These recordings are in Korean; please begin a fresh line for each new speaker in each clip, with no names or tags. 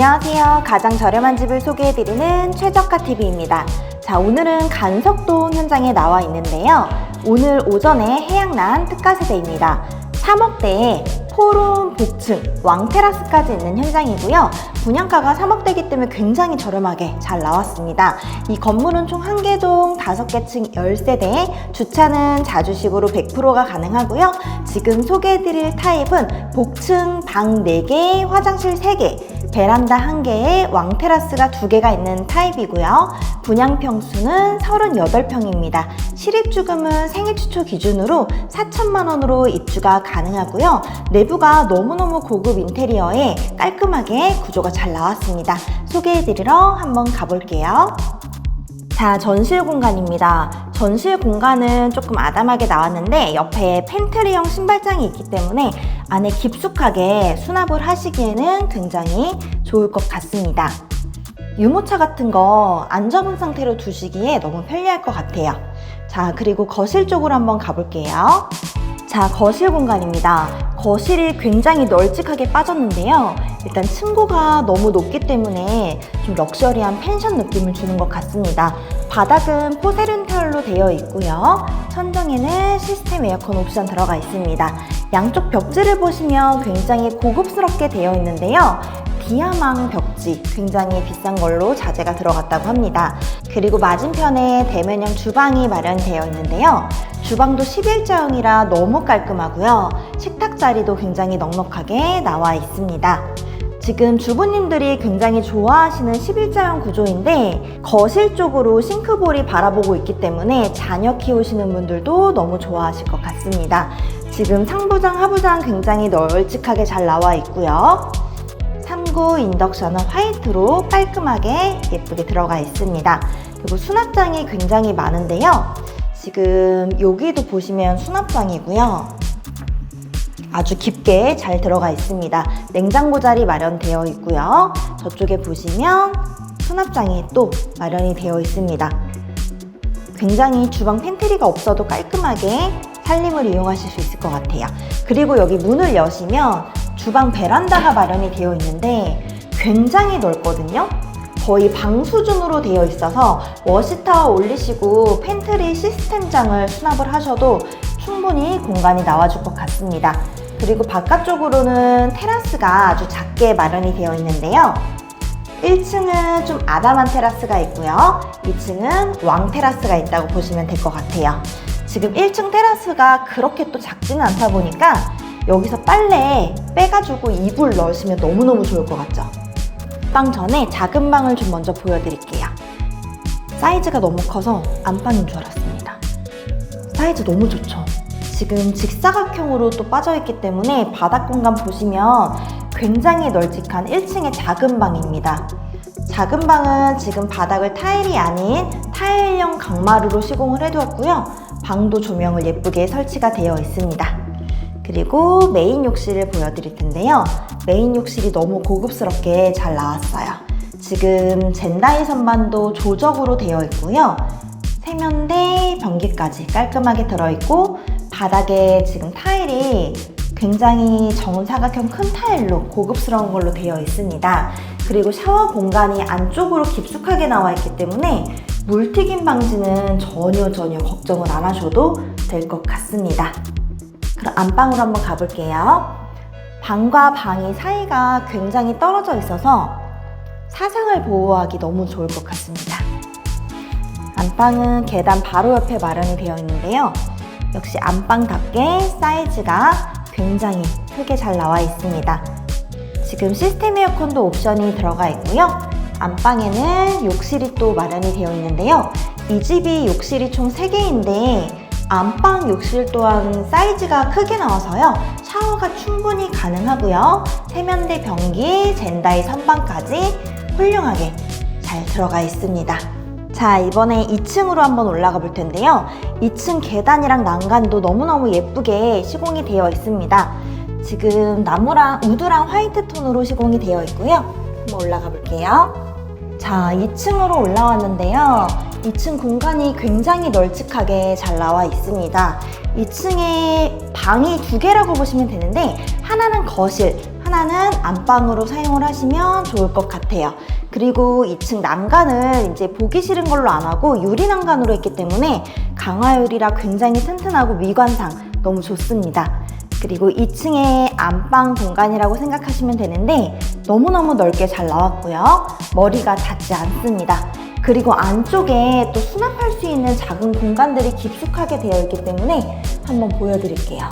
안녕하세요. 가장 저렴한 집을 소개해드리는 최저가TV입니다. 자, 오늘은 간석동 현장에 나와 있는데요. 오늘 오전에 해양난 특가세대입니다. 3억대에 포룸, 복층, 왕테라스까지 있는 현장이고요. 분양가가 3억대이기 때문에 굉장히 저렴하게 잘 나왔습니다. 이 건물은 총 1개동 5개 층 10세대, 주차는 자주식으로 100%가 가능하고요. 지금 소개해드릴 타입은 복층 방 4개, 화장실 3개, 베란다 1개에 왕테라스가 2개가 있는 타입이고요. 분양 평수는 38평입니다. 실입주금은 생애 추초 기준으로 4천만 원으로 입주가 가능하고요. 내부가 너무너무 고급 인테리어에 깔끔하게 구조가 잘 나왔습니다. 소개해드리러 한번 가볼게요. 자, 전실 공간입니다. 전실 공간은 조금 아담하게 나왔는데 옆에 팬트리형 신발장이 있기 때문에 안에 깊숙하게 수납을 하시기에는 굉장히 좋을 것 같습니다. 유모차 같은 거안 접은 상태로 두시기에 너무 편리할 것 같아요. 자, 그리고 거실 쪽으로 한번 가볼게요. 자, 거실 공간입니다. 거실이 굉장히 널찍하게 빠졌는데요. 일단 층고가 너무 높기 때문에 좀 럭셔리한 펜션 느낌을 주는 것 같습니다. 바닥은 포세륜 타일로 되어 있고요. 천정에는 시스템 에어컨 옵션 들어가 있습니다. 양쪽 벽지를 보시면 굉장히 고급스럽게 되어 있는데요. 디아망 벽지 굉장히 비싼 걸로 자재가 들어갔다고 합니다. 그리고 맞은편에 대면형 주방이 마련되어 있는데요. 주방도 11자형이라 너무 깔끔하고요. 식탁 자리도 굉장히 넉넉하게 나와 있습니다. 지금 주부님들이 굉장히 좋아하시는 11자형 구조인데 거실 쪽으로 싱크볼이 바라보고 있기 때문에 자녀 키우시는 분들도 너무 좋아하실 것 같습니다. 지금 상부장, 하부장 굉장히 널찍하게 잘 나와 있고요. 3구 인덕션은 화이트로 깔끔하게 예쁘게 들어가 있습니다. 그리고 수납장이 굉장히 많은데요. 지금 여기도 보시면 수납장이고요. 아주 깊게 잘 들어가 있습니다. 냉장고 자리 마련되어 있고요. 저쪽에 보시면 수납장이 또 마련이 되어 있습니다. 굉장히 주방 팬트리가 없어도 깔끔하게 살림을 이용하실 수 있을 것 같아요. 그리고 여기 문을 여시면 주방 베란다가 마련이 되어 있는데 굉장히 넓거든요. 거의 방 수준으로 되어 있어서 워시타워 올리시고 팬트리 시스템장을 수납을 하셔도 충분히 공간이 나와줄 것 같습니다. 그리고 바깥쪽으로는 테라스가 아주 작게 마련이 되어 있는데요. 1층은 좀 아담한 테라스가 있고요. 2층은 왕 테라스가 있다고 보시면 될 것 같아요. 지금 1층 테라스가 그렇게 또 작지는 않다 보니까 여기서 빨래 빼가지고 이불 넣으시면 너무너무 좋을 것 같죠? 방 전에 작은 방을 좀 먼저 보여드릴게요. 사이즈가 너무 커서 안방인 줄 알았습니다. 사이즈 너무 좋죠? 지금 직사각형으로 또 빠져있기 때문에 바닥 공간 보시면 굉장히 널찍한 1층의 작은 방입니다. 작은 방은 지금 바닥을 타일이 아닌 타일형 강마루로 시공을 해두었고요. 방도 조명을 예쁘게 설치가 되어 있습니다. 그리고 메인 욕실을 보여드릴 텐데요. 메인 욕실이 너무 고급스럽게 잘 나왔어요. 지금 젠다이 선반도 조적으로 되어 있고요. 세면대, 변기까지 깔끔하게 들어있고 바닥에 지금 타일이 굉장히 정사각형 큰 타일로 고급스러운 걸로 되어 있습니다. 그리고 샤워 공간이 안쪽으로 깊숙하게 나와 있기 때문에 물튀김 방지는 전혀 전혀 걱정을 안 하셔도 될 것 같습니다. 그럼 안방으로 한번 가볼게요. 방과 방이 사이가 굉장히 떨어져 있어서 사상을 보호하기 너무 좋을 것 같습니다. 안방은 계단 바로 옆에 마련이 되어 있는데요. 역시 안방답게 사이즈가 굉장히 크게 잘 나와 있습니다. 지금 시스템 에어컨도 옵션이 들어가 있고요. 안방에는 욕실이 또 마련이 되어 있는데요. 이 집이 욕실이 총 3개인데 안방 욕실 또한 사이즈가 크게 나와서요. 샤워가 충분히 가능하고요. 세면대 변기, 젠다이 선반까지 훌륭하게 잘 들어가 있습니다. 자, 이번에 2층으로 한번 올라가 볼 텐데요. 2층 계단이랑 난간도 너무너무 예쁘게 시공이 되어 있습니다. 지금 나무랑 우드랑 화이트 톤으로 시공이 되어 있고요. 한번 올라가 볼게요. 자, 2층으로 올라왔는데요. 2층 공간이 굉장히 널찍하게 잘 나와 있습니다. 2층에 방이 두 개라고 보시면 되는데 하나는 거실, 하나는 안방으로 사용을 하시면 좋을 것 같아요. 그리고 2층 난간을 이제 보기 싫은 걸로 안 하고 유리 난간으로 했기 때문에 강화유리라 굉장히 튼튼하고 미관상 너무 좋습니다. 그리고 2층에 안방 공간이라고 생각하시면 되는데 너무너무 넓게 잘 나왔고요. 머리가 닿지 않습니다. 그리고 안쪽에 또 수납할 수 있는 작은 공간들이 깊숙하게 되어 있기 때문에 한번 보여드릴게요.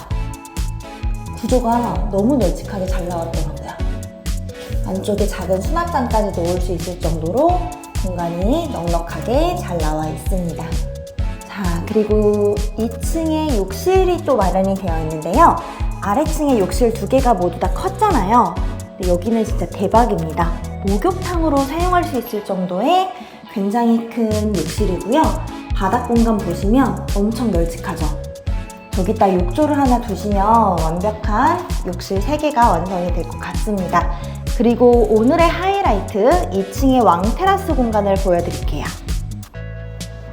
구조가 너무 널찍하게 잘 나왔더라고요. 안쪽에 작은 수납장까지 놓을 수 있을 정도로 공간이 넉넉하게 잘 나와 있습니다. 자, 그리고 2층에 욕실이 또 마련이 되어 있는데요. 아래층에 욕실 두 개가 모두 다 컸잖아요. 근데 여기는 진짜 대박입니다. 목욕탕으로 사용할 수 있을 정도의 굉장히 큰 욕실이고요. 바닥 공간 보시면 엄청 널찍하죠. 저기다 욕조를 하나 두시면 완벽한 욕실 3개가 완성이 될 것 같습니다. 그리고 오늘의 하이라이트 2층의 왕 테라스 공간을 보여드릴게요.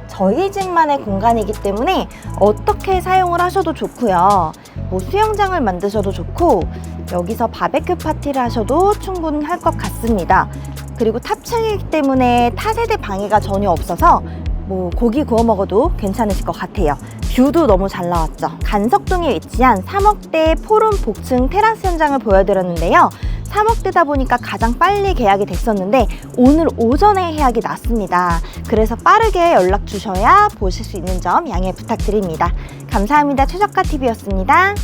저희 집만의 공간이기 때문에 어떻게 사용을 하셔도 좋고요. 뭐 수영장을 만드셔도 좋고 여기서 바베큐 파티를 하셔도 충분할 것 같습니다. 그리고 탑층이기 때문에 타세대 방해가 전혀 없어서 뭐 고기 구워 먹어도 괜찮으실 것 같아요. 뷰도 너무 잘 나왔죠. 간석동에 위치한 3억대 포름 복층 테라스 현장을 보여드렸는데요. 3억대다 보니까 가장 빨리 계약이 됐었는데 오늘 오전에 예약이 났습니다. 그래서 빠르게 연락 주셔야 보실 수 있는 점 양해 부탁드립니다. 감사합니다. 최저가 TV였습니다.